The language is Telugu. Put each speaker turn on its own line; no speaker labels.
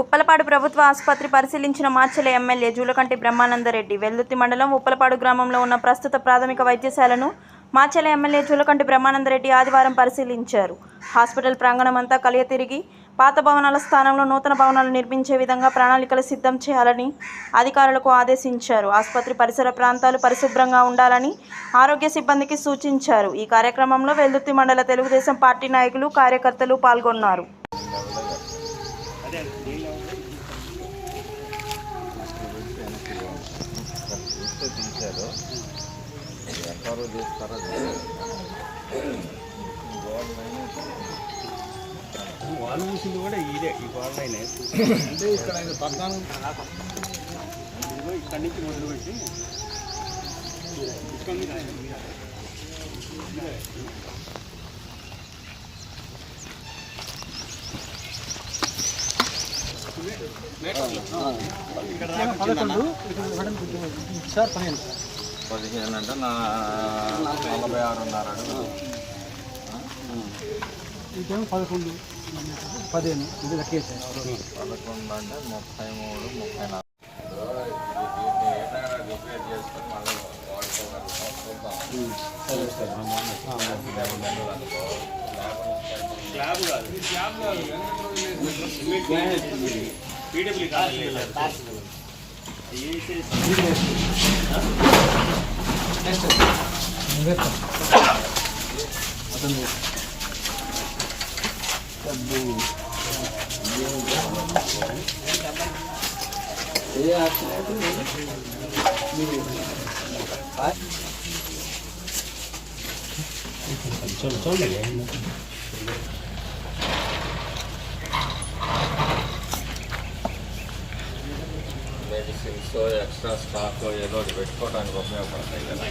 ఉప్పలపాడు ప్రభుత్వ ఆసుపత్రి పరిశీలించిన మాచెల ఎమ్మెల్యే జూలకంటి బ్రహ్మానందరెడ్డి వెల్లుత్తి మండలం ఉప్పలపాడు గ్రామంలో ఉన్న ప్రస్తుత ప్రాథమిక వైద్యశాలను మాచెల ఎమ్మెల్యే జూలకంటి బ్రహ్మానందరెడ్డి ఆదివారం పరిశీలించారు. హాస్పిటల్ ప్రాంగణం అంతా కలియ తిరిగి పాత భవనాల స్థానంలో నూతన భవనాలు నిర్మించే విధంగా ప్రణాళికలు సిద్ధం చేయాలని అధికారులకు ఆదేశించారు. ఆసుపత్రి పరిసర ప్రాంతాలు పరిశుభ్రంగా ఉండాలని ఆరోగ్య సిబ్బందికి సూచించారు. ఈ కార్యక్రమంలో వెల్దుర్తి మండల తెలుగుదేశం పార్టీ నాయకులు కార్యకర్తలు పాల్గొన్నారు.
ఇస్తే తీశారు. ఎంతవరకు తీస్తారో
వాళ్ళు చూసింది కూడా ఇదే ఈ గోడలైన
అంటే ఇక్కడ ఆయన పక్కన
ఇక్కడి నుంచి మొదలుపెట్టి ఇక్కడ మీద
పదిహేను అంటే నా నలభై ఆరున్నర
ఇదేమో పదకొండు. పదిహేను. ఇది లెక్కేసారు
పదకొండు అంటే ముప్పై మూడు ముప్పై నాలుగు చేసుకొని మళ్ళీ
స్లాబ్ కాదు స్లాబ్ కాదు పీడబ్ల్యూ కాదు चल चल
మెడిసిన్స్ ఎక్స్ట్రా స్టాక్ ఏదో ఒకటి పెట్టుకోవడానికి ఉపయోగపడతాయి కదా